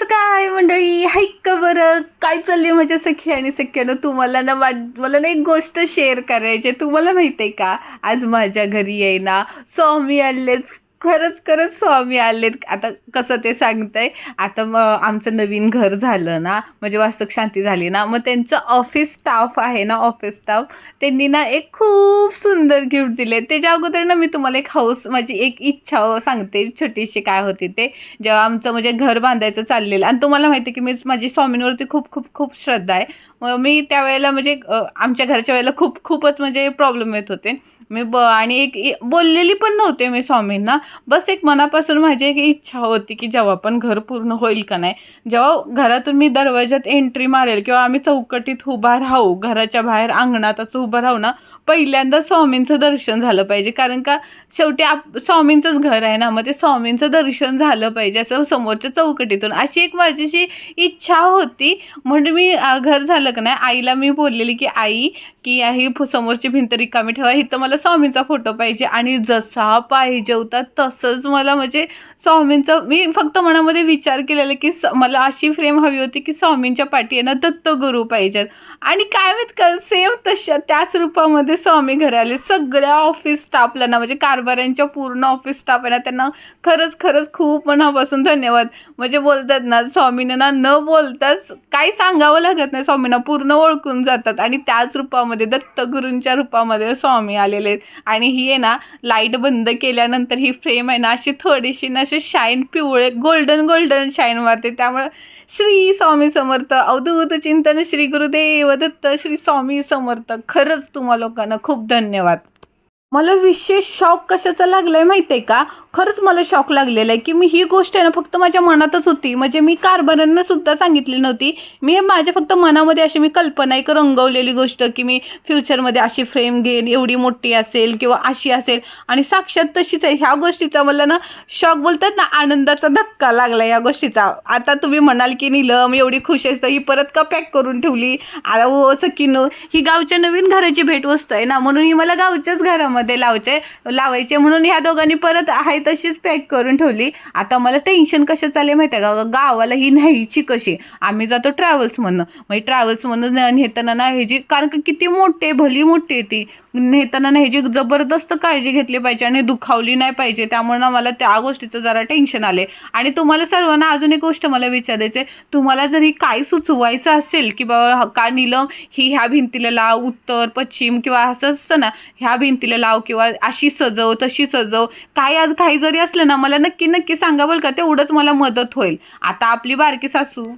कसं काय मंडळी? हाईक का बरं? काय चाललंय माझ्या सखी आणि सख्यानं? तुम्हाला ना मा मला ना एक गोष्ट शेअर करायची आहे. तुम्हाला माहिती आहे का? आज माझ्या घरी आहे ना स्वामी आलेत. खरंच खरंच स्वामी आलेत. आता कसं ते सांगतंय आता मग आमचं नवीन घर झालं ना म्हणजे वास्तुक शांती झाली ना मग त्यांचं ऑफिस स्टाफ आहे ना ऑफिस स्टाफ त्यांनी ना एक खूप सुंदर गिफ्ट दिले. त्याच्या अगोदर ना मी तुम्हाला एक हाऊस माझी एक इच्छा हो सांगते छोटीशी काय होती ते. जेव्हा आमचं म्हणजे घर बांधायचं चाललेलं आणि तुम्हाला माहिती आहे की मी माझी स्वामींवरती खूप खूप खूप श्रद्धा आहे. मग मी त्यावेळेला म्हणजे आमच्या घरच्या वेळेला खूप खूपच म्हणजे प्रॉब्लेम येत होते. मी ब आणि एक बोललेली पण नव्हते मी स्वामींना. बस एक मनापासून माझी एक इच्छा होती की जेव्हा पण घर पूर्ण होईल का नाही. जेव्हा घरातून मी दरवाज्यात एंट्री मारेल किंवा आम्ही चौकटीत उभा राहू घराच्या बाहेर अंगणात असं उभं राहू ना पहिल्यांदा स्वामींचं दर्शन झालं पाहिजे. कारण का शेवटी आप स्वामींचंच घर आहे ना मग ते स्वामींचं दर्शन झालं पाहिजे असं समोरच्या चौकटीतून. अशी एक माझीशी इच्छा होती. म्हणून मी घर झालं का नाही आईला मी बोललेली की आई की ही समोरची भिंत रिकामी ठेवा. इथं मला स्वामींचा फोटो पाहिजे आणि जसा पाहिजे होता तसंच मला म्हणजे स्वामींचा मी फक्त मनामध्ये विचार केलेला की स मला अशी फ्रेम हवी होती की स्वामींच्या पाठी आहे ना दत्तगुरू पाहिजेत. आणि काय माहीत का सेम तशा त्याच रूपामध्ये स्वामी घरी आले. सगळ्या ऑफिस स्टाफला ना म्हणजे कारभाऱ्यांच्या पूर्ण ऑफिस स्टाफ आहे ना त्यांना खरंच खरंच खूप मनापासून धन्यवाद. म्हणजे बोलतात ना स्वामींना ना न बोलताच काही सांगावं लागत नाही. स्वामींना पूर्ण ओळखून जातात आणि त्याच रूपामध्ये दत्तगुरूंच्या रूपामध्ये स्वामी आलेले आहेत. आणि ही आहे ना लाइट बंद केल्यानंतर ही फ्रेम आहे ना अशी थोडीशी ना अशी शाईन पिवळे गोल्डन गोल्डन शाईन मारते. त्यामुळं श्री स्वामी समर्थ अवधूत चिंतन श्री गुरुदेव दत्त श्री स्वामी समर्थ. खरंच तुम्हा लोकांना खूप धन्यवाद. मला विशेष शॉक कशाचा लागलाय माहिती आहे का? खरंच मला शॉक लागलेला आहे की मी ही गोष्ट आहे ना फक्त माझ्या मनातच होती. म्हणजे मी कारभारांना सुद्धा सांगितली नव्हती. मी माझ्या फक्त मनामध्ये अशी मी कल्पना एक रंगवलेली गोष्ट की मी फ्युचरमध्ये अशी फ्रेम घेईन एवढी मोठी असेल किंवा अशी असेल. आणि साक्षात तशीच आहे. ह्या गोष्टीचा मला ना शॉक बोलतात ना आनंदाचा धक्का लागला या गोष्टीचा. आता तुम्ही म्हणाल की नीलम एवढी खुश आहेस तर ही परत का पॅक करून ठेवली? आता ओ सकीनो ही गावच्या नवीन घराची भेटवस्तू आहे ना म्हणून ही मला गावच्याच घरामध्ये लावचे लावायचे म्हणून ह्या दोघांनी परत आहे तशीच पॅक करून ठेवली. आता मला टेन्शन कसं चालले माहिती आहे का? गावाला ही न्यायची कशी? आम्ही जातो ट्रॅव्हल्समधनं म्हणजे ट्रॅव्हल्समधनं नेताना ना ह्याची कारण का किती मोठे भली मोठी आहे ती. नेताना ना ह्याची जबरदस्त काळजी घेतली पाहिजे आणि दुखावली नाही पाहिजे. त्यामुळे ना मला त्या गोष्टीचं जरा टेन्शन आले आणि तुम्हाला सर्वांना अजून एक गोष्ट मला विचारायचं आहे तुम्हाला जर ही काय सुचवायचं असेल की बाबा का नीलम ही ह्या भिंतीला लाव उत्तर पश्चिम किंवा असं असतं ना ह्या भिंतीला लाव किंवा अशी सजव तशी सजव. काय आज काही जरी असलं ना मला नक्की नक्की सांगा बरं का तेवढंच मला मदत होईल. आता आपली बारकी सासू.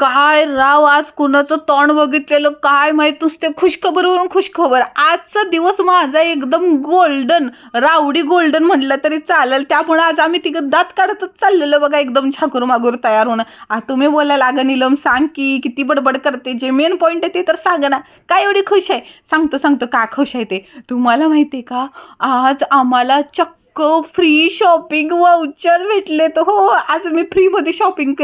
काय राव आज कुणाचं तोंड बघितलेलं काय माहीत नुसते खुशखबरवरून खुशखबर. आजचा दिवस माझा एकदम गोल्डन रावडी गोल्डन म्हटलं तरी चालेल. त्यामुळे आज आम्ही तिघं दात काढतच चाललेलं बघा एकदम छाकूर मागूर तयार होणं. आ तुम्ही बोलायला अगं निलम सांग की किती बडबड करते जे मेन पॉईंट आहे ते तर सांग ना. काय एवढी खुश आहे? सांगतो सांगतो का खुश आहे ते? तुम्हाला माहिती आहे का? आज आम्हाला चक्क फ्री शॉपिंग वाउचर भेटले तर हो आज मी फ्रीमध्ये शॉपिंग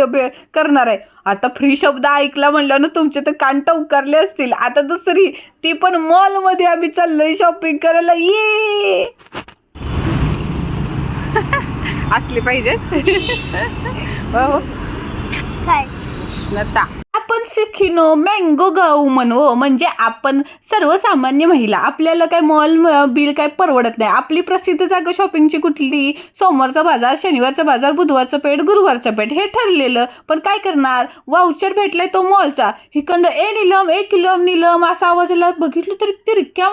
करणार आहे. आता फ्री शब्द ऐकला म्हणलं ना तुमचे तर कान टवकारले असतील. आता दुसरी ती पण मॉलमध्ये आम्ही चाललोय शॉपिंग करायला. ये! असले पाहिजे. हो. उष्णता. आपण सिखिनो मँगो गाऊ म्हणू हो. म्हणजे आपण सर्वसामान्य महिला. आपल्याला काय मॉल बिल काय परवडत नाही. आपली प्रसिद्ध जागा शॉपिंगची कुठली? सोमवारचा बाजार शनिवारचा बाजार बुधवारचं पेठ गुरुवारचं पेठ. हे ठरलेलं. पण काय करणार? वाउचर भेटलाय तो मॉलचा हिकंड ए निलम ए किलम निलम असा आवाज आला. बघितलं तरी तिरक्या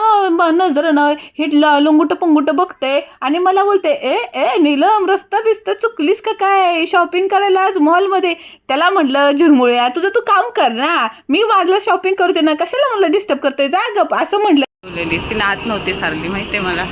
नजरनं हे ल- लंगुट पंगुट बघते आणि मला बोलते ए ए निलम रस्ता बिस्ता चुकलीस का काय? शॉपिंग करायला आज मॉलमध्ये त्याला म्हटलं झुरमुळ्या तुझं तू काम कर ना. मी वाजला शॉपिंग करते ना. कशाला मला डिस्टर्ब करतोय? जा गप. असं म्हटलं तिने आत नव्हती सारली. माहितीये मला.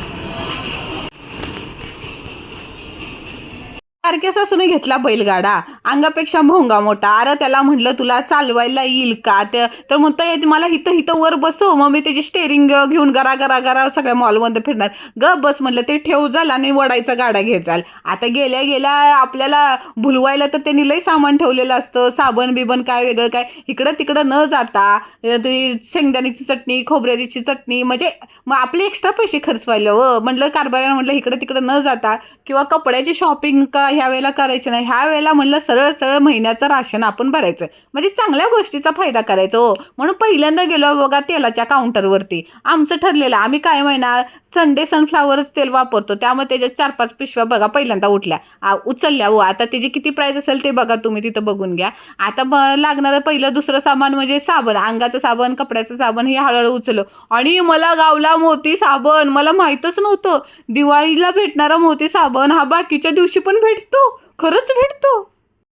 सारख्या सासूने घेतला बैलगाडा. अंगापेक्षा भोंगा मोठा. अरे त्याला म्हटलं तुला चालवायला येईल का? ते तर म्हणतो "हे मला हिथं हिथं वर बसव. मग मी त्याची स्टेरिंग घेऊन गरा गरा गरा सगळ्या मॉलमध्ये फिरणार. ग बस म्हटलं ते ठेव जाल आणि वडायचा गाडा घेजाल आता गेल्या गेल्या आपल्याला भुलवायला तर त्यांनी लई सामान ठेवलेलं असतं. साबण बिबन काय वेगळं काय. इकडं तिकडं न जाता शेंगदाण्याची चटणी खोबऱ्याची चटणी म्हणजे मग आपले एक्स्ट्रा पैसे खर्च व्हायला हो. व म्हटलं कारभाऱ्यानं म्हटलं इकडं तिकडं न जाता किंवा कपड्याची शॉपिंग का ह्या वेळेला करायची नाही. ह्या वेळेला म्हणलं सरळ सरळ महिन्याचं राशन आपण भरायचं म्हणजे चांगल्या गोष्टीचा फायदा करायचा हो. म्हणून पहिल्यांदा गेलो बघा तेलाच्या काउंटरवरती. आमचं ठरलेलं आम्ही काय महिना संडे सनफ्लावरच तेल वापरतो. त्यामुळे त्याच्यात चार पाच पिशव्या बघा पहिल्यांदा उठल्या. उचलल्या हो. आता त्याची किती प्राईज असेल ते बघा तुम्ही तिथं बघून घ्या. आता ब- लागणारं पहिलं दुसरं सामान म्हणजे साबण. अंगाचं साबण कपड्याचं साबण हे हळूहळू उचललं. आणि मला गावला मोती साबण. मला माहीतच नव्हतं. दिवाळीला भेटणारा मोती साबण हा बाकीच्या दिवशी पण भेट भेटतो खरंच भेटतो.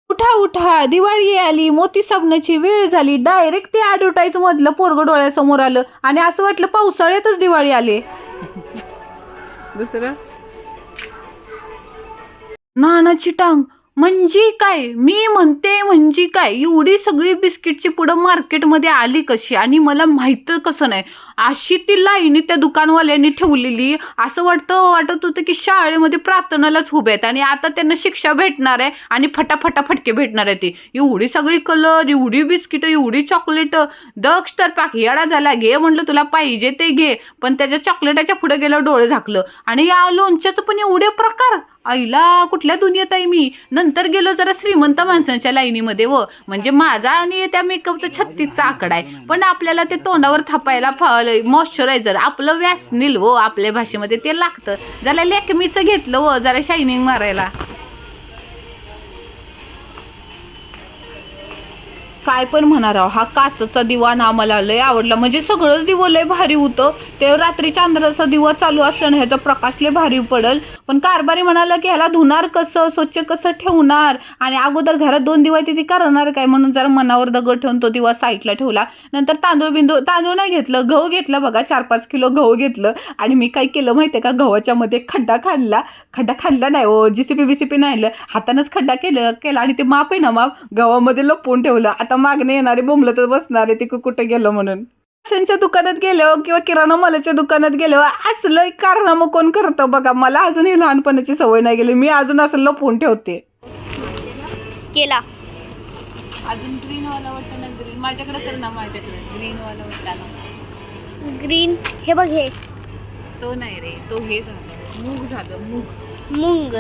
उठा उठा दिवाळी आली मोती साबणाची वेळ झाली डायरेक्ट ते ॲडव्हर्टाईज मधलं पोरग डोळ्यासमोर आलं आणि असं वाटलं पावसाळ्यातच दिवाळी आली. दुसरं? नानाची टांग म्हणजे काय? मी म्हणते म्हणजे काय? एवढी सगळी बिस्किटची पुढं मार्केटमध्ये आली कशी? आणि मला माहीत कसं नाही. अशी ती लाईनी त्या दुकानवाल्यांनी ठेवलेली. असं वाटतं वाटत होतं की शाळेमध्ये प्रार्थनालाच उभे आहेत आणि आता त्यांना शिक्षा भेटणार आहे आणि फटाफटा फटके भेटणार आहे ते. एवढी सगळी कलर एवढी बिस्किटं एवढी चॉकलेट. दक्ष तर पाक येडा झाला घे म्हणलं तुला पाहिजे ते घे. पण त्याच्या चॉकलेटाच्या पुढे गेलं डोळे झाकलं. आणि या लोणच्याचं पण एवढे प्रकार. आईला कुठल्या दुनियेत आहे मी? नंतर गेलो जरा श्रीमंत माणसांच्या लाईनीमध्ये व. म्हणजे माझा आणि त्या मेकअपचा छत्तीसचा आकडा आहे. पण आपल्याला ते तोंडावर थापायला मॉइश्चरायझर आपलं व्यासनील हो आपल्या भाषेमध्ये ते लागतं. जरा लेकमीचं घेतलं व जरा शायनिंग मारायला. काय पण म्हणा राव हा काचचा दिवा ना मला लय आवडला. म्हणजे सगळंच दिवं लय भारी होतं. ते रात्री चांद्राचा दिवा चालू असल्यानं ह्याचा प्रकाश लय भारी पडल. पण कारभारी म्हणाला की ह्याला धुणार कसं? स्वच्छ कसं ठेवणार? आणि अगोदर घरात दोन दिवा तिथे करणार काय? म्हणून जरा मनावर दगड ठेवून तो दिवा साईडला ठेवला. नंतर तांदूळ बिंदू तांदूळ नाही घेतलं. गहू घेतलं बघा. चार पाच किलो गहू घेतलं. आणि मी काय केलं माहिती आहे का? गव्हाच्या मध्ये खड्डा खाल्ला. खड्डा खाल्ला नाही हो. ओ जीसीपी बीसीपी नाही हातानंच खड्डा केलं केला. आणि ते माप आहे ना माप? गव्हामध्ये लपवून ठेवलं. आता मागणे येणारे बोंबलतच बसणारे ते कुठं गेलं म्हणून. राशनच्या दुकानात गेलो किंवा किराणा मालाच्या दुकानात गेलो असलं कारनामं कोण करतं बघा. मला अजून ही लहानपणाची सवय नाही गेली. मी अजून असं लपवून ठेवते. केला. अजून ग्रीन वाला वाटतं ग्रीन माझ्याकडे तर ना माझ्याकडे. ग्रीन वाला वाटतं ग्रीन हे बघ हे. तो नाही रे. तो हे झालं. मूग झालं. मूग. मुंग.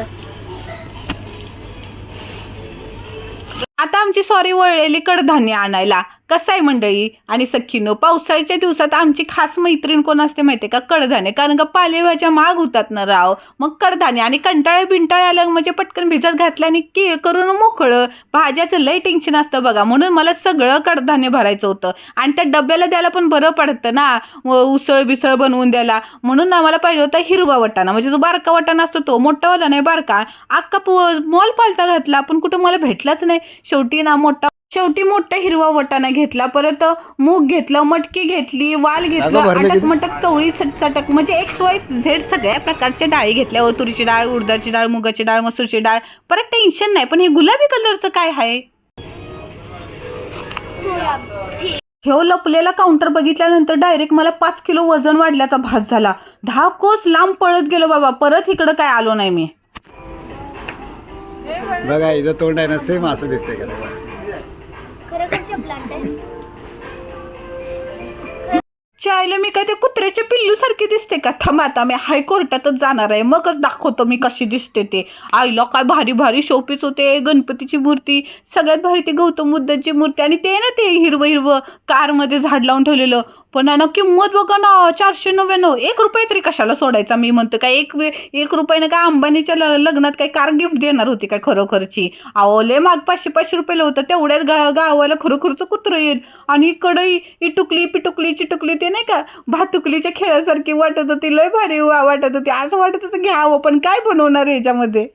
आता आमची सॉरी वळलेली कडधान्य आणायला. कसं आहे मंडळी? आणि सखीनो पावसाळ्याच्या दिवसात आमची खास मैत्रीण कोण असते माहिती आहे का? कडधान्य. कारण का पालेभाज्या माग होतात ना राव? मग कडधान्य आणि कंटाळे बिंटाळे आलं म्हणजे पटकन भिजत घातलं आणि के करून मोकळं. भाज्याचं लय टेन्शन असतं बघा. म्हणून मला सगळं कडधान्य भरायचं होतं. आणि त्या डब्याला द्यायला पण बरं पडतं ना? व उसळ बिसळ बनवून द्यायला. म्हणून आम्हाला पाहिजे होता हिरवा वाटाणा. म्हणजे जो बारका वाटाणा असतो तो. मोठा वाला नाही बारका. अक्का पो मॉल पालता घातला. पण कुठं मला भेटलाच नाही. शेवटी ना मोठा शेवटी मोठा हिरवा वटाणा घेतला परत मूग घेतलं मटकी घेतली वाल घेतलं अटक? मटक चवळी चट- चटक म्हणजे एक्स वाय झेड सगळ्या प्रकारच्या डाळी घेतल्या व तुरीची डाळ उडदाची डाळ मुगाची डाळ मसूरची डाळ. परत टेन्शन नाही पण हे गुलाबी कलरचं काय आहे? ह्यो लपलेला काउंटर बघितल्यानंतर डायरेक्ट मला पाच किलो वजन वाढल्याचा भास झाला. दहा कोस लांब पळत गेलो बाबा परत इकडं काय आलो नाही मी. बघा इथं तोंड आहे ना सेम असं दिसतंय. का चायला मी काय त्या कुत्र्याच्या पिल्लू सारखी दिसते का? थांब आता मी हायकोर्टातच जाणार आहे. मगच दाखवतो मी कशी दिसते ते. आईला काय भारी भारी शोपीस होते गणपतीची मूर्ती सगळ्यात भारी ती गौतम बुद्धांची मूर्ती. आणि ते ना ते हिरवं हिरवं कारमध्ये झाड लावून ठेवलेलं. पण ना किंमत बघा ना चारशे नव्याण्णव. एक रुपये तरी कशाला सोडायचा? मी म्हणतो काय एक एक रुपयानं काय अंबानीच्या लग्नात काय कार गिफ्ट देणार होती काय खरोखरची? अहो लय माग पाचशे पाचशे रुपयाला होतं तेवढ्यात गा गावाला खरोखरचं कुत्रं येईल. आणि कढई इटुकली पिटुकली चिटुकली ते नाही का भातुकलीच्या खेळासारखी वाटत होती. लय भारी वा- वाटत होती. असं वाटत होतं घ्यावं पण काय बनवणार आहे याच्यामध्ये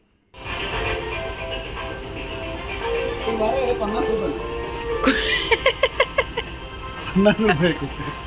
पन्नास रुपये.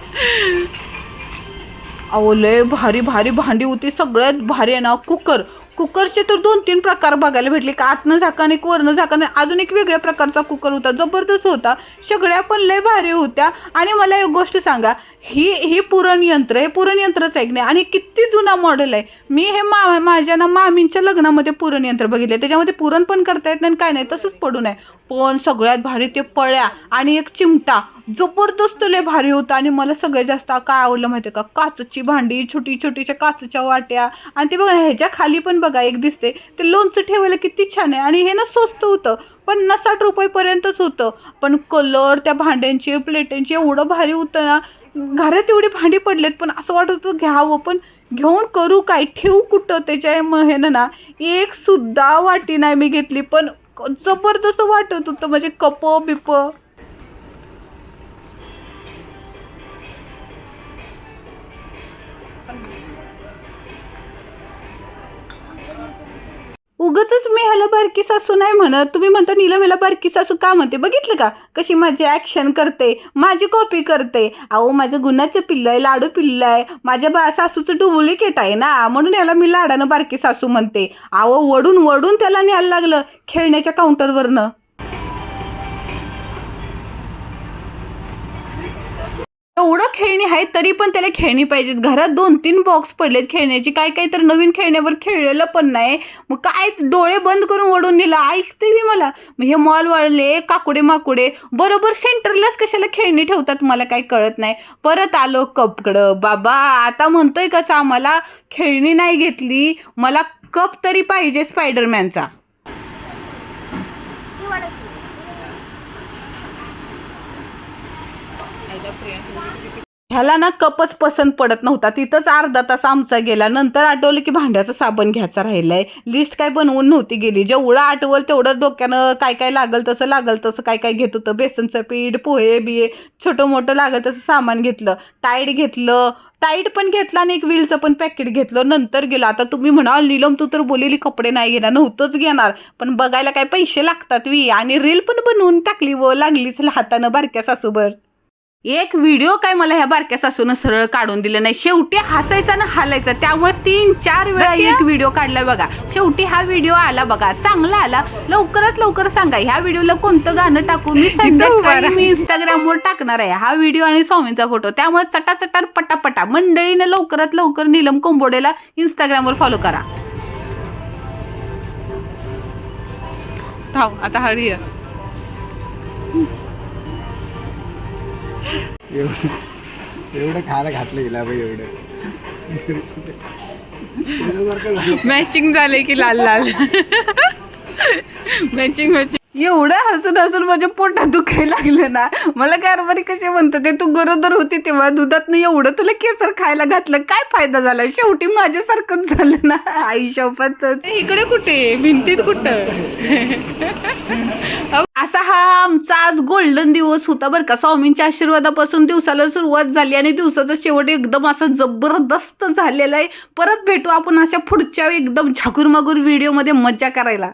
अहो लय भारी भारी भांडी होती. सगळ्यात भारी आहे ना कुकर. कुकरचे तर दोन तीन प्रकार बघायला भेटले. का आतनं झाकण एक वरनं झाकण. अजून एक वेगळ्या प्रकारचा कुकर होता. जबरदस्त होता. सगळ्या पण लय भारी होत्या. आणि मला एक गोष्ट सांगा. ही ही पुरणयंत्र हे पुरणयंत्रच ऐकणे नाही? आणि किती जुना मॉडेल आहे. मी हे मा माझ्या ना मामींच्या लग्नामध्ये पुरणयंत्र बघितले त्याच्यामध्ये पुरण पण करता येत नाही आणि काय नाही तसंच पडून आहे पण सगळ्यात भारी ते पळ्या आणि एक चिमटा. जबरदस्त लय भारी होता आणि मला सगळ्यात जास्त काय आवडलं माहिती आहे का? काचची भांडी छोटी छोटीच्या काचच्या वाट्या. आणि ते बघा ह्याच्या खाली पण बघा एक दिसते ते लोणचं ठेवायला किती छान आहे. आणि हे ना स्वस्त होतं. पन्नास साठ रुपयेपर्यंतच होतं. पण कलर त्या भांड्यांची प्लेटांची एवढं भारी होतं ना. घरात एवढी भांडी पडलेत पण असं वाटत होतं घ्यावं पण घेऊन करू काय? ठेवू कुठं त्याच्या म- ना? एक सुद्धा वाटी नाही मी घेतली पण जबरदस्त वाटत होतं म्हणजे कप बिप उगच मी ह्याला बारकी सासू नाही म्हणत. तुम्ही म्हणता नीलम ह्याला बारकी सासू का म्हणते? बघितलं का? कशी माझी ॲक्शन करते माझी कॉपी करते. अहो माझं गुन्हाचं पिल्लं आहे लाडू पिल्लं आहे माझ्या बा सासूचं डुप्लिकेट आहे ना. म्हणून याला मी लाडानं बारकी सासू म्हणते. अहो वडून वडून त्याला न्यायला लागलं. खेळण्याच्या काउंटरवरनं एवढं खेळणी आहेत तरी पण त्याला खेळणी पाहिजेत. घरात दोन तीन बॉक्स पडलेत खेळण्याची. काय काय तर नवीन खेळण्यावर खेळलेलं पण नाही. मग काय डोळे बंद करून ओढून नेलं? ऐकते मी मला. मग हे मॉल वळले काकुडे माकुडे बरोबर सेंटरलाच कशाला खेळणी ठेवतात मला काही कळत नाही. परत आलो कपकडं. बाबा आता म्हणतोय कसं आम्हाला खेळणी नाही घेतली. मला कप तरी पाहिजे स्पायडरमॅनचा ह्याला ना कपच पसंत पडत नव्हता. तिथंच अर्धा तास आमचा गेला. नंतर आठवलं की भांड्याचा साबण घ्यायचा राहिलाय. लिस्ट काय बनवून नव्हती गेली. जेवढं आठवल तेवढं डोक्यानं काय काय लागल तसं लागल तसं काय काय घेत होतं. बेसनचं पीठ पोहे बिये छोटं मोठं लागल तसं सामान घेतलं. टाईट घेतलं. टाईट पण घेतला आणि एक व्हीलचं पण पॅकेट घेतलं. नंतर गेलो. आता तुम्ही म्हणाल नीलम तू तर बोलेली कपडे नाही घेणार. नव्हतंच घेणार. पण बघायला काय पैसे लागतात वी. आणि रील पण बनवून टाकली व लागलीच हातानं बारक्या सासूबर एक व्हिडिओ काय मला ह्या बारक्या सासून सरळ काढून दिलं नाही. शेवटी हसायचा ना हालायचा. त्यामुळे तीन चार वेळा एक व्हिडिओ काढलाय बघा. शेवटी हा व्हिडिओ आला बघा. चांगला आला. लवकरात लवकर सांगा ह्या व्हिडिओला कोणतं गाणं टाकू? मी संध्याकाळी मी इंस्टाग्रामवर टाकणार आहे. हा व्हिडिओ आणि स्वामींचा फोटो त्यामुळे चटाचटार पटापटा. मंडळीने लवकरात लवकर नीलम कोंबोडेला इंस्टाग्रामवर फॉलो करा. आता हळी एवढं एवढं खायला घातलं गेला बाई एवढं. मॅचिंग झाले. की लाल लाल मॅचिंग मॅचिंग एवढं हसून हसून माझ्या पोटात दुखायला लागलं ना. मला कारभारी कसे म्हणतात ते तू गरोदर होती तेव्हा दुधात एवढं तुला केसर खायला घातलं काय फायदा झाला? शेवटी माझ्यासारखंच झालं ना. आई शपथच इकडे कुठे? भिंतीत कुठं? असा हा आमचा आज गोल्डन दिवस होता बरं का. स्वामींच्या आशीर्वादापासून दिवसाला सुरुवात झाली आणि दिवसाचा शेवट एकदम असा जबरदस्त झालेला आहे. परत भेटू आपण अशा पुढच्या एकदम झाकूर मागूर व्हिडिओमध्ये मज्जा करायला.